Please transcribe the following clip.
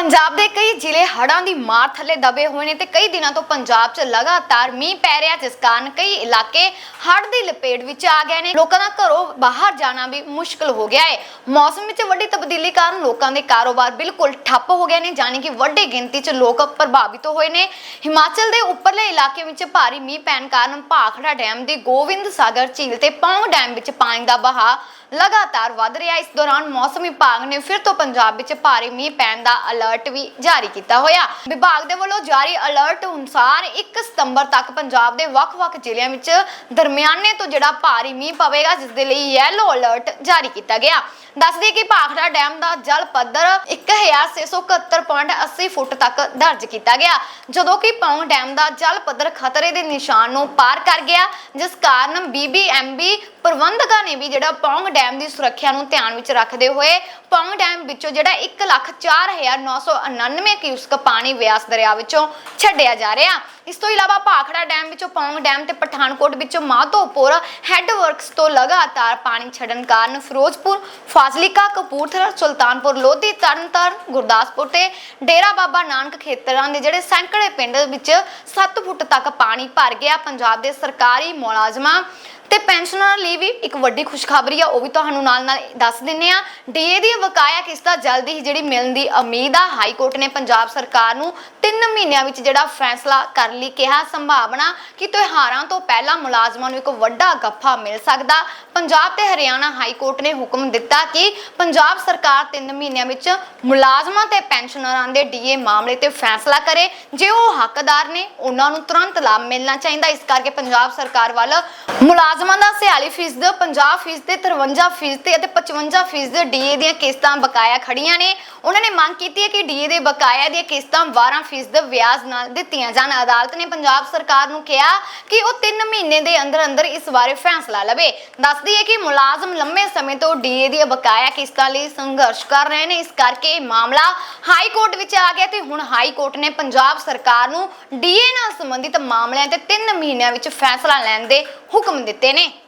ਪੰਜਾਬ ਦੇ ਕਈ ਜ਼ਿਲ੍ਹੇ ਹੜ੍ਹਾਂ ਦੀ ਮਾਰ ਥੱਲੇ ਦਬੇ ਹੋਏ ਨੇ ਤੇ ਕਈ ਦਿਨਾਂ ਤੋਂ ਪੰਜਾਬ 'ਚ ਲਗਾਤਾਰ ਮੀਂਹ ਪੈ ਰਿਹਾ ਜਿਸ ਕਾਰਨ ਕਈ ਇਲਾਕੇ ਹੜ੍ਹ ਦੀ ਲਪੇਟ ਵਿੱਚ ਆ ਗਏ ਨੇ। ਲੋਕਾਂ ਦਾ ਘਰੋਂ ਬਾਹਰ ਜਾਣਾ ਵੀ ਮੁਸ਼ਕਲ ਹੋ ਗਿਆ ਹੈ। ਮੌਸਮ ਵਿੱਚ ਵੱਡੀ ਤਬਦੀਲੀ ਕਾਰਨ ਲੋਕਾਂ ਦੇ ਕਾਰੋਬਾਰ ਬਿਲਕੁਲ ਠੱਪ ਹੋ ਗਏ ਨੇ, ਜਾਣੀ ਕਿ ਵੱਡੀ ਗਿਣਤੀ 'ਚ ਲੋਕ ਪ੍ਰਭਾਵਿਤ ਹੋਏ ਨੇ। ਹਿਮਾਚਲ ਦੇ ਉੱਪਰਲੇ ਇਲਾਕੇ ਵਿੱਚ ਭਾਰੀ ਮੀਂਹ ਪੈਣ ਕਾਰਨ ਭਾਖੜਾ ਡੈਮ ਦੀ ਗੋਬਿੰਦ ਸਾਗਰ ਝੀਲ ਤੇ ਪੌਂਗ ਡੈਮ ਵਿੱਚ ਪਾਣੀ ਦਾ ਵਹਾਅ ਲਗਾਤਾਰ ਵੱਧ ਰਿਹਾ ਇਸ ਦੌਰਾਨ ਮੌਸਮ ਵਿਭਾਗ ਨੇ ਫਿਰ ਤੋਂ ਪੰਜਾਬ ਵਿੱਚ ਭਾਰੀ ਮੀਂਹ ਪੈਣ ਦਾ ਅਲਰਟ ਵੀ ਜਾਰੀ ਕੀਤਾ ਹੋਇਆ। ਵਿਭਾਗ ਦੇ ਵੱਲੋਂ ਜਾਰੀ ਅਲਰਟ ਅਨੁਸਾਰ 1 ਸਤੰਬਰ ਤੱਕ ਪੰਜਾਬ ਦੇ ਵੱਖ-ਵੱਖ ਜ਼ਿਲ੍ਹਿਆਂ ਵਿੱਚ ਦਰਮਿਆਨੇ ਤੋਂ ਜਿਹੜਾ ਭਾਰੀ ਮੀਂਹ ਪਵੇਗਾ, ਜਿਸ ਦੇ ਲਈ ਯੈਲੋ ਅਲਰਟ ਜਾਰੀ ਕੀਤਾ ਗਿਆ। ਦੱਸ ਕਿ ਭਾਖੜਾ ਡੈਮ ਦਾ ਜਲ ਪੱਧਰ 1671.80 ਫੁੱਟ ਤੱਕ ਦਰਜ ਕੀਤਾ ਗਿਆ, ਜਦੋਂ ਕਿ ਪੌਂਗ ਡੈਮ ਦਾ ਜਲ ਪੱਧਰ ਖਤਰੇ ਦੇ ਨਿਸ਼ਾਨ ਨੂੰ ਪਾਰ ਕਰ ਗਿਆ, ਜਿਸ ਕਾਰਨ ਬੀਬੀਐਮਬੀ ਪ੍ਰਬੰਧਕਾਂ ਨੇ ਵੀ ਜਿਹੜਾ ਪੌਂਗ ਡੈਮ ਦੀ ਸੁਰੱਖਿਆ ਨੂੰ ਧਿਆਨ ਵਿੱਚ ਰੱਖਦੇ ਹੋਏ ਪੌਂਗ ਡੈਮ ਵਿੱਚੋਂ ਜਿਹੜਾ 104999 ਕਿਊਸਕ ਪਾਣੀ ਵਿਆਸ ਦਰਿਆ ਵਿੱਚੋਂ ਛੱਡਿਆ ਜਾ ਰਿਹਾ। ਇਸ ਤੋਂ ਇਲਾਵਾ ਭਾਖੜਾ ਡੈਮ ਵਿੱਚੋਂ ਪੌਂਗ ਡੈਮ ਤੇ ਪਠਾਨਕੋਟ ਵਿੱਚੋਂ ਮਾਧੋਪੁਰ ਹੈੱਡ ਵਰਕਸ ਤੋਂ ਲਗਾਤਾਰ ਪਾਣੀ ਛੱਡਣ ਕਾਰਨ ਫਿਰੋਜ਼ਪੁਰ, ਫਾਜ਼ਿਲਕਾ, ਕਪੂਰਥਲਾ, ਸੁਲਤਾਨਪੁਰ, ਲੋਧੀ, ਤਰਨਤਾਰਨ, ਗੁਰਦਾਸਪੁਰ ਤੇ ਡੇਰਾ ਬਾਬਾ ਨਾਨਕ ਖੇਤਰਾਂ ਦੇ ਜਿਹੜੇ ਸੈਂਕੜੇ ਪਿੰਡ ਵਿੱਚ 7 ਫੁੱਟ ਤੱਕ ਪਾਣੀ ਭਰ ਗਿਆ। ਪੰਜਾਬ ਦੇ ਸਰਕਾਰੀ ਮੁਲਾਜ਼ਮਾਂ ਤੇ ਪੈਨਸ਼ਨਰਾਂ ਲਈ ਵੀ ਇੱਕ ਵੱਡੀ ਖੁਸ਼ਖਬਰੀ ਆ, ਉਹ ਵੀ ਤੁਹਾਨੂੰ ਨਾਲ ਨਾਲ ਦੱਸ ਦਿੰਨੇ ਆ। ਡੀਏ ਦੀ ਬਕਾਇਆ ਕਿਸ਼ਤਾਂ ਜਲਦੀ ਹੀ ਜਿਹੜੀ ਮਿਲਣ ਦੀ ਉਮੀਦ ਆ, ਹਾਈ ਕੋਰਟ ਨੇ ਪੰਜਾਬ ਸਰਕਾਰ ਨੂੰ 3 ਮਹੀਨਿਆਂ ਵਿੱਚ ਜਿਹੜਾ ਫੈਸਲਾ ਕਰਨ ਲਈ ਕਿਹਾ ਸੰਭਾਵਨਾ ਕਿ ਤਿਉਹਾਰਾਂ ਤੋਂ ਪਹਿਲਾਂ ਮੁਲਾਜ਼ਮਾਂ ਨੂੰ ਇੱਕ ਵੱਡਾ ਗੱਫਾ ਮਿਲ ਸਕਦਾ। ਪੰਜਾਬ ਤੇ ਹਰਿਆਣਾ ਹਾਈ ਕੋਰਟ ਨੇ ਹੁਕਮ ਦਿੱਤਾ ਕਿ ਪੰਜਾਬ ਸਰਕਾਰ 3 ਮਹੀਨਿਆਂ ਵਿੱਚ ਮੁਲਾਜ਼ਮਾਂ ਤੇ ਪੈਨਸ਼ਨਰਾਂ ਦੇ ਡੀਏ ਮਾਮਲੇ ਤੇ ਫੈਸਲਾ ਕਰੇ। ਜੇ ਉਹ ਹੱਕਦਾਰ ਨੇ, ਉਹਨਾਂ ਨੂੰ ਤੁਰੰਤ ਲਾਭ ਮਿਲਣਾ ਚਾਹੀਦਾ। ਇਸ ਕਰਕੇ ਪੰਜਾਬ ਸਰਕਾਰ ਵੱਲ ਮੁਲਾਜ਼ਮ ਦਾ 46% 50% 53% ਅਤੇ 55% ਡੀਏ ਦੀਆਂ ਕਿਸ਼ਤਾਂ ਬਕਾਇਆ ਖੜੀਆਂ ਨੇ। ਉਹਨਾਂ ਨੇ ਮੰਗ ਕੀਤੀ ਹੈ ਕਿ ਡੀਏ ਦੇ ਬਕਾਇਆ ਦੀਆਂ ਕਿਸ਼ਤਾਂ 12% ਵਿਆਜ ਨਾਲ ਦਿੱਤੀਆਂ ਜਾਣ। ਅਦਾਲਤ ਨੇ ਪੰਜਾਬ ਸਰਕਾਰ ਨੂੰ ਕਿਹਾ ਕਿ ਉਹ 3 ਮਹੀਨੇ ਦੇ ਅੰਦਰ ਅੰਦਰ ਇਸ ਬਾਰੇ ਫੈਸਲਾ ਲਵੇ। ਦੱਸਦੀ ਹੈ ਕਿ ਮੁਲਾਜ਼ਮ ਲੰਮੇ ਸਮੇਂ ਤੋਂ ਡੀਏ ਦੀਆਂ ਬਕਾਇਆ ਕਿਸ਼ਤਾਂ ਲਈ ਸੰਘਰਸ਼ ਕਰ ਰਹੇ ਨੇ। ਇਸ ਕਰਕੇ ਇਹ ਮਾਮਲਾ ਹਾਈ ਕੋਰਟ ਵਿੱਚ ਆ ਗਿਆ ਤੇ ਹੁਣ ਹਾਈ ਕੋਰਟ ਨੇ ਪੰਜਾਬ ਸਰਕਾਰ ਨੂੰ ਡੀਏ ਨਾਲ ਸੰਬੰਧਿਤ ਮਾਮਲਿਆਂ ਤੇ 3 ਮਹੀਨਿਆਂ ਵਿੱਚ ਫੈਸਲਾ ਲੈਣ ਦੇ ਹੁਕਮ ਦਿੱਤੇ ਨੇ।